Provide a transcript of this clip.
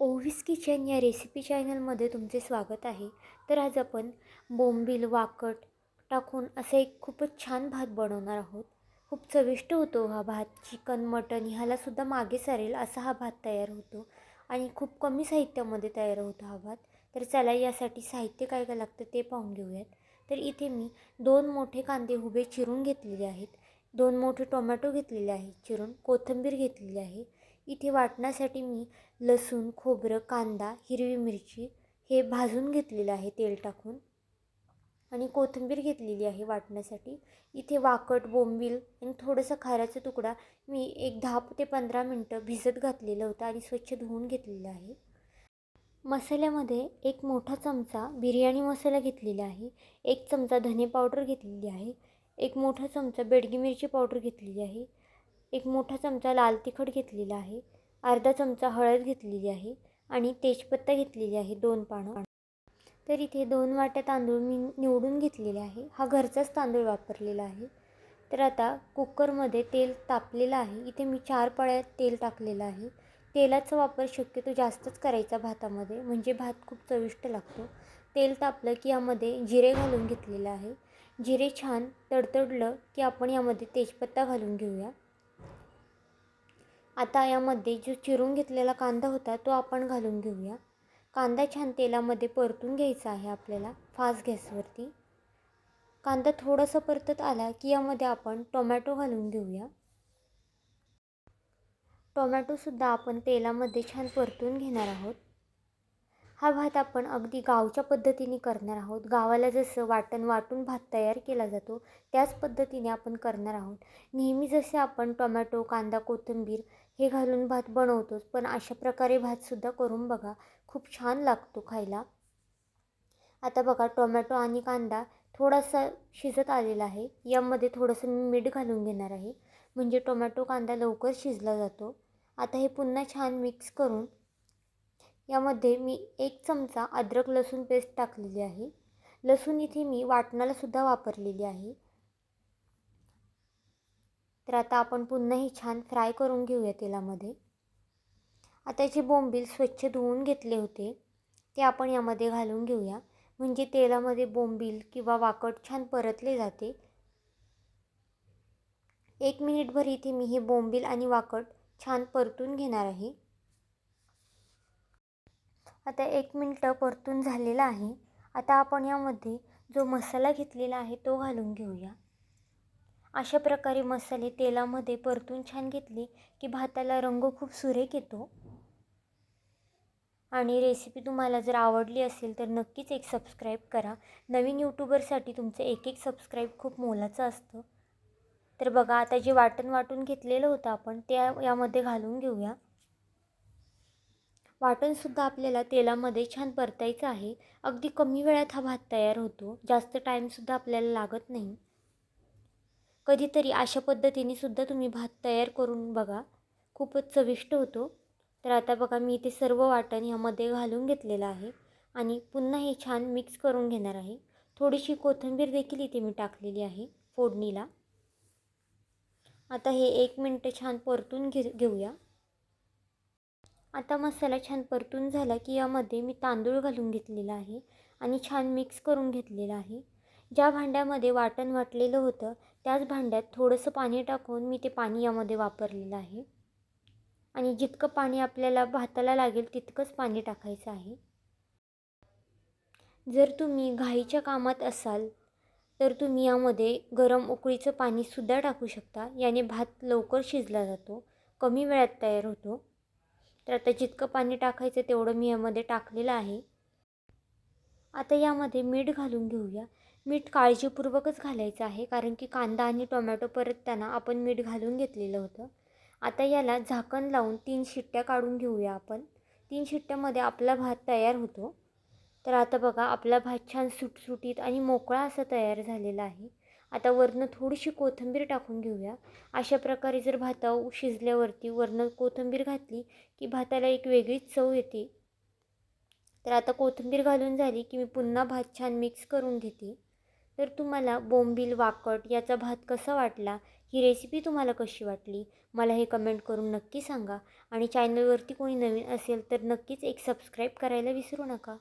ओव्हिस kitchen या recipe चॅनलमध्ये तुमचे स्वागत आहे. तर आज आपण बोंबील वाकट टाकून असं एक खूपच छान भात बनवणार आहोत. खूप चविष्ट होतो हा भात. चिकन मटन ह्यालासुद्धा मागे सारेल असा हा भात तयार होतो. आणि खूप कमी साहित्यामध्ये तयार होतो हा भात. तर चला यासाठी साहित्य काय काय लागतं ते पाहून घेऊयात. तर इथे मी दोन मोठे कांदे उभे चिरून घेतलेले आहेत. दोन मोठे टोमॅटो घेतलेले आहेत चिरून कोथिंबीर घेतलेली आहे. इथे वाटण्यासाठी मी लसूण खोबरं कांदा हिरवी मिरची हे भाजून घेतलेलं आहे तेल टाकून. आणि कोथिंबीर घेतलेली आहे वाटण्यासाठी. इथे वाकट बोंबील आणि थोडंसं खाऱ्याचा तुकडा मी एक दहा ते पंधरा मिनटं भिजत घातलेलं होतं आणि स्वच्छ धुवून घेतलेलं आहे. मसाल्यामध्ये एक मोठा चमचा बिर्याणी मसाला घेतलेला आहे. एक चमचा धने पावडर घेतलेली आहे. एक मोठा चमचा बेडगी मिरची पावडर घेतलेली आहे. एक मोठा चमचा लाल तिखट घेतलेला आहे. अर्धा चमचा हळद घेतलेली आहे आणि तेजपत्ता घेतलेली आहे दोन पानं. तर इथे दोन वाट्या तांदूळ मी निवडून घेतलेले आहे. हा घरचाच तांदूळ वापरलेला आहे. तर आता कुकरमध्ये तेल तापलेलं आहे. इथे मी चार पळ्यात तेल टाकलेलं आहे. तेलाचा वापर शक्यतो जास्तच करायचा भातामध्ये म्हणजे भात खूप चविष्ट लागतो. तेल तापलं की यामध्ये जिरे घालून घेतलेलं आहे. जिरे छान तडतडलं की आपण यामध्ये तेजपत्ता घालून घेऊया. आता यामध्ये जो चिरून घेतलेला कांदा होता तो आपण घालून घेऊया. कांदा छान तेलामध्ये परतून घ्यायचा आहे आपल्याला फास्ट गॅसवरती. कांदा थोडासा परतत आला की यामध्ये आपण टोमॅटो घालून घेऊया. टोमॅटोसुद्धा आपण तेलामध्ये छान परतून घेणार आहोत. हा भात आपण अगदी गावच्या पद्धतीने करणार आहोत. गावाला जसं वाटण वाटून भात तयार केला जातो त्याच पद्धतीने आपण करणार आहोत. नेहमी जसे आपण टोमॅटो कांदा कोथिंबीर हे घालून भात बनवतोच पण अशा प्रकारे भातसुद्धा करून बघा. खूप छान लागतो खायला. आता बघा टोमॅटो आणि कांदा थोडासा शिजत आलेला आहे. यामध्ये थोडंसं मी मीठ घालून घेणार आहे. म्हणजे टोमॅटो कांदा लवकर शिजला जातो. आता हे पुन्हा छान मिक्स करून यामध्ये मी एक चमचा अद्रक लसूण पेस्ट टाकलेली आहे. लसूण इथे मी वाटणालासुद्धा वापरलेली आहे. तर आता आपण पुन्हा ही छान फ्राय करून घेऊया तेलामध्ये. आता जे बोंबील स्वच्छ धुवून घेतले होते ते आपण यामध्ये घालून घेऊया. म्हणजे तेलामध्ये बोंबील किंवा वाकट छान परतले जाते. एक मिनिटभर इथे मी हे बोंबील आणि वाकट छान परतून घेणार आहे. आता एक मिनटं परतून झालेलं आहे. आता आपण यामध्ये जो मसाला घेतलेला आहे तो घालून घेऊया. अशा प्रकारे मसाले तेलामध्ये परतून छान घेतले की भाताला रंग खूप सुरेख येतो. आणि रेसिपी तुम्हाला जर आवडली असेल तर नक्कीच एक सबस्क्राईब करा. नवीन यूट्यूबरसाठी तुमचं एक एक सबस्क्राईब खूप मोलाचं असतं. तर बघा आता जे वाटण वाटून घेतलेलं होतं आपण ते यामध्ये घालून घेऊया. वाटणसुद्धा आपल्याला तेलामध्ये छान परतायचं आहे. अगदी कमी वेळात हा भात तयार होतो. जास्त टाईमसुद्धा आपल्याला लागत नाही. कधीतरी अशा पद्धतीने सुद्धा तुम्ही भात तयार करून बघा. खूपच चविष्ट होतो. तर आता बघा मी इथे सर्व वाटण ह्यामध्ये घालून घेतलेलं आहे आणि पुन्हा हे छान मिक्स करून घेणार आहे. थोडीशी कोथिंबीर देखील इथे मी टाकलेली आहे फोडणीला. आता हे एक मिनटं छान परतून घे घेऊया. आता मसाला छान परतून झाला की यामध्ये मी तांदूळ घालून घेतलेला आहे आणि छान मिक्स करून घेतलेलं आहे. ज्या भांड्यामध्ये वाटण वाटलेलं होतं त्याच भांड्यात थोडंसं पाणी टाकून मी ते पाणी यामध्ये वापरलेलं आहे. आणि जितकं पाणी आपल्याला भाताला लागेल तितकंच पाणी टाकायचं आहे. जर तुम्ही घाईच्या कामात असाल तर तुम्ही यामध्ये गरम उकळीचं पाणीसुद्धा टाकू शकता. याने भात लवकर शिजला जातो कमी वेळात तयार होतो. तर आता जितकं पाणी टाकायचं तेवढं मी यामध्ये टाकलेलं आहे. आता यामध्ये मीठ घालून घेऊया. मीठ काळजीपूर्वकच घालायचं आहे कारण की कांदा आणि टोमॅटो परतताना आपण मीठ घालून घेतलेलं होतं. आता याला झाकण लावून तीन शिट्ट्या काढून घेऊया आपण. तीन शिट्ट्यामध्ये आपला भात तयार होतो. तर आता बघा आपला भात छान सुटसुटीत आणि मोकळा असा तयार झालेला आहे. आता वरनं थोडीशी कोथिंबीर टाकून घेऊया. अशा प्रकारे जर भाता शिजल्यावरती वरनं कोथिंबीर घातली की भाताला एक वेगळीच चव येते. तर आता कोथिंबीर घालून झाली की मी पुन्हा भात छान मिक्स करून घेते. तर तुम्हाला बोंबील वाकट याचा भात कसा वाटला? ही रेसिपी तुम्हाला कशी वाटली? मला हे कमेंट करून नक्की सांगा. आणि चॅनलवरती कोणी नवीन असेल तर नक्कीच एक सबस्क्राईब करायला विसरू नका.